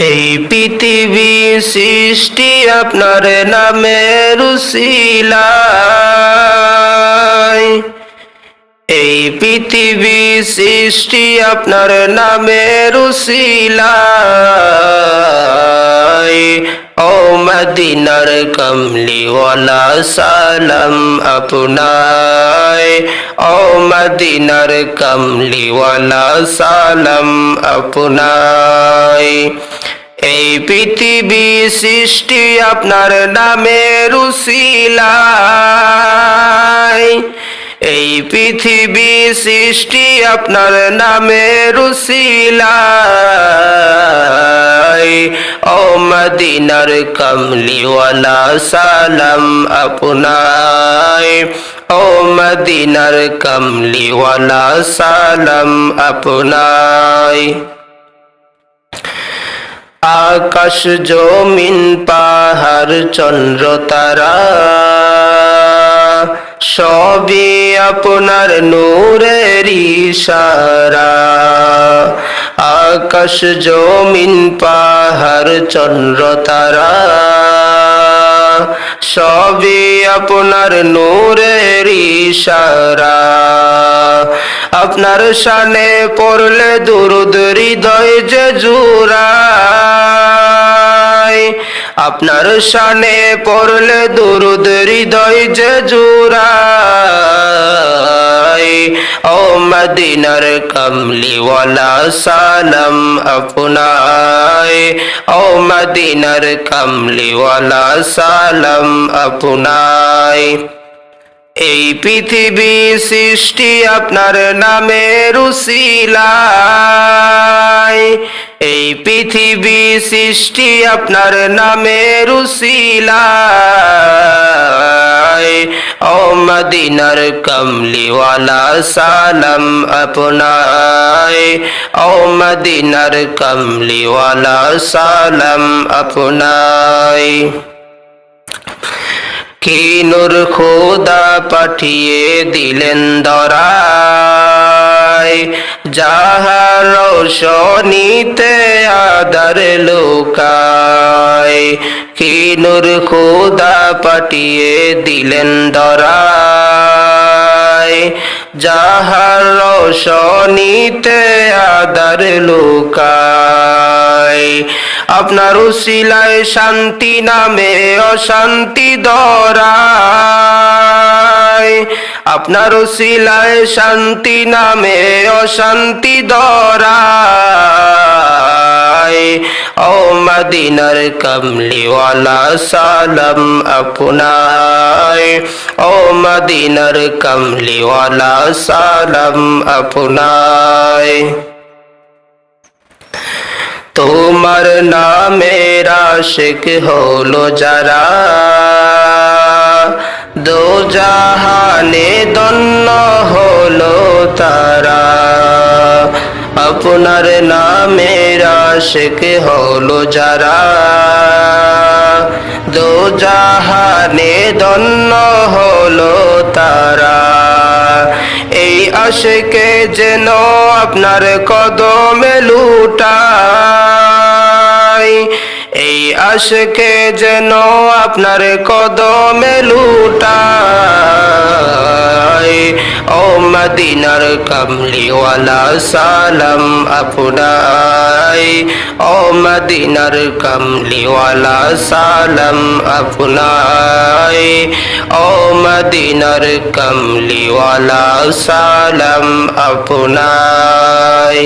এই পৃথিবী সৃষ্টি আপনার নামের উসিলায় এই পৃথিবী সৃষ্টি আপনার নামের উসিলায় ও মদিনার কমলিওয়ালা, সালাম আপনায় ও মদিনার কমলিওয়ালা, সালাম আপনায় এই পৃথিবী সৃষ্টি আপনার নামের উসিলায় এই পৃথিবী সৃষ্টি আপনার নামের উসিলায় ও মদিনার কমলিওয়ালা, সালাম আপনায়। ও মদিনার কমলিওয়ালা, সালাম আপনায়। আকাশ জমিন পাহাড় চন্দ্র তারা। সবই আপনার নূরের ইশারা। আকাশ জমিন পাহাড় চন্দ্র তারা। সবই আপনার নূরের ইশারা। আপনার সানে পড়লে দুরুদ হৃদয় যে জুড়ায়। আপনার সানে পড়লে দুরুদ হৃদয় যে ও মদিনার কমলি সালাম আপনায় ও মদিনার কমলি সালাম আপনায় এই পৃথিবী সৃষ্টি আপনার নামে উসিলায়। এই পৃথিবী সৃষ্টি আপনার নামে উসিলায় ও মদিনার কমলিওয়ালা সালাম আপনায়। ও মদিনার কমলিওয়ালা সালাম আপনায়। কি নূর খোদা পাঠিয়ে দিলেন দরায়। যাহার রোশনীতে আদার লোকায়। কি নূর খোদা পাঠিয়ে দিলেন দরায়। যাহার রোশনীতে আদার লোকায়, আপনার উসিলায় শান্তি নামে অশান্তি দরায়। আপনার উসিলায় শান্তি নামে অশান্তি দরায়। ও মদিনার কমলিওয়ালা, সালাম আপনায়। ও মদিনার কমলিওয়ালা, সালাম আপনায়। তোমার নামের আশিক হলো যারা। দো জাহানে তারা। আপনার নামের আশিক হলো যারা। দো জাহানে দন্ন হলো তারা। এই আশেকে যেন আপনার কদমে লুটাই এই আশেকে যেন আপনার কদমে লুটাই মদিনার কামলিওয়ালা সালাম আপনাই ও মদিনার কামলিওয়ালা সালাম আপনাই ও মদিনার কামলিওয়ালা সালাম আপনাই